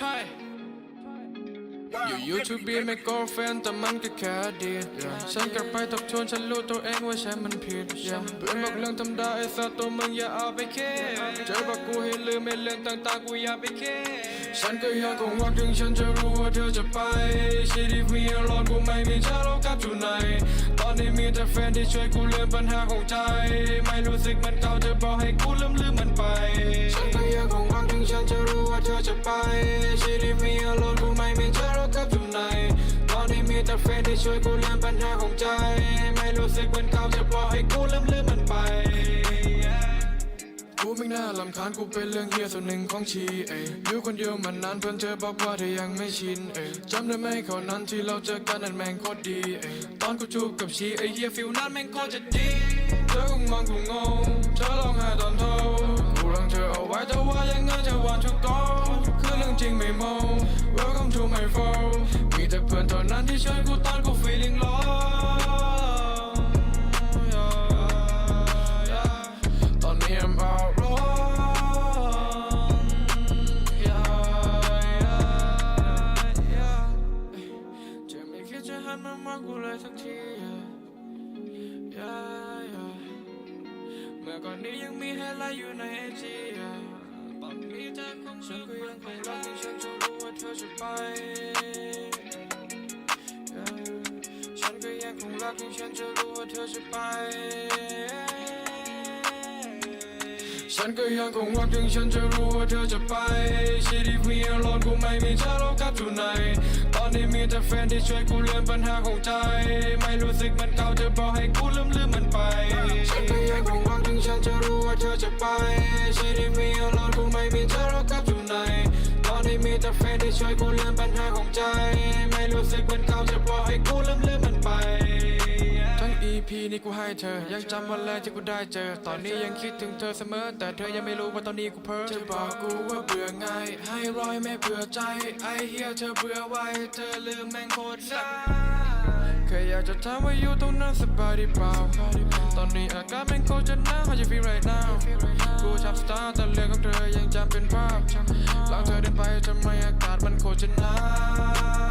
ช่ อยู่ยูทูบบีไม่ก็แฟนแต่มันก็แค่ดีฉันกลับไปทบทวนฉันรู้ตัวเองว่าฉันมันผิดเพื่อนบอกเรื่องธรรมดาไอ้สัตว์ตัวมึงอย่าเอาไปแค่เจอบอกกูให้ลืมไม่เรื่องต่างๆกูอย่าไปแค่ฉันก็ยังคงหวังถึงฉันจะรู้ว่าเธอจะไปชีวิตมีอารมณ์กูไม่มีเธอแล้วกับอยู่ไหนตอนนี้มีแต่แฟนที่ช่วยกูลืมปัญหาของใจ ไม่รู้สึกมันเก่าเธอบอกให้กูลืมลืมมันไป ฉันก็ยังคงหวังถึงฉัน อนนี้มีแต่แฟนที่ช่วยกูลืมปัญหาของใจ ไม่รู้สึกเหมือนเก่าจะบอกให้กูลืมลืมมันไป กูไม่น่าลำคาญกูเป็นเรื่องเฮียส่วนหนึ่งของชีเอยอยู่คนเดียวมานานเพื่อนเธอบอกว่าเธอยังไม่ชินเอยจำได้ไหมเขานั้นที่เราเจอกันนั้นแม่งโคตรดีเอยตอนกูจูบกับชีไอเฮียฟิลนั้นแม่งโคตรจะดีเธอคงมองกูงงเธอร้องไห้ตอนโทรกูรังเธอเอาไว้แต่ว่ายังไงเธอวันทุกตอนคือเรื่องจริงไม่มอง Welcome to my phone มีแต่เพื่อนนั้นที่ช่วยกูตอนกู feeling lost ตอนนี้ I'm out wrong yeah, yeah, yeah. จะไม่คิดจะหันมามองกูเลยสักที yeah, yeah. เมื่อก่อนนี้ยังมีให้ไลค์อยู่ในไอจีตอนนี้เธอคงฉันก็ยังคงรักที่ฉันจะรู้ว่าเธอจะไป ยังคงฉันจะรู้ว่าเธอจะไป ฉันก็ยังคงหวังถึงฉันจะรู้ว่าเธอจะไปชีวิตมีอารมณ์กูไม่มีเธอแล้วกับทุกไหนตอนนี้มีแต่แฟนที่ช่วยกูเลือนปัญหาของใจ ไม่รู้สึกมันเก่าเธอบอกให้กูลืมลืมมันไป ฉันก็ยังคงหวังถึงฉันจะรู้ว่าเธอจะไปชีวิตมีอารมณ์กูไม่มีเธอแล้วกับทุกไหนตอนนี้มีแต่แฟนที่ช่วยกูเลือนปัญหาของใจ ไม่รู้สึกมือนเก่าเธอบอกให้กูลืมลืมมันไป EP นี้กูให้เธอ ยังจำวันแรกที่กูได้เจอ ตอนนี้ยังคิดถึงเธอเสมอ แต่เธอยังไม่รู้ว่าตอนนี้กูเพ้อเธอบอกกูว่าเบื่อไง ให้รอยไม่เบื่อใจ ไอเฮียเธอเบื่อไว้ เธอลืมแม่งโคตรได้แค่อยากจะถามว่าอยู่ตรงนั้นสบายดีเปล่า ตอนนี้อากาศแม่งโคตรจะหนาว How you feel right now กูชอบสตาร์แต่เรื่องของเธอยังจำเป็นภาพหลังเธอเดินไปทำไมอากาศมันโคตรจะหนาว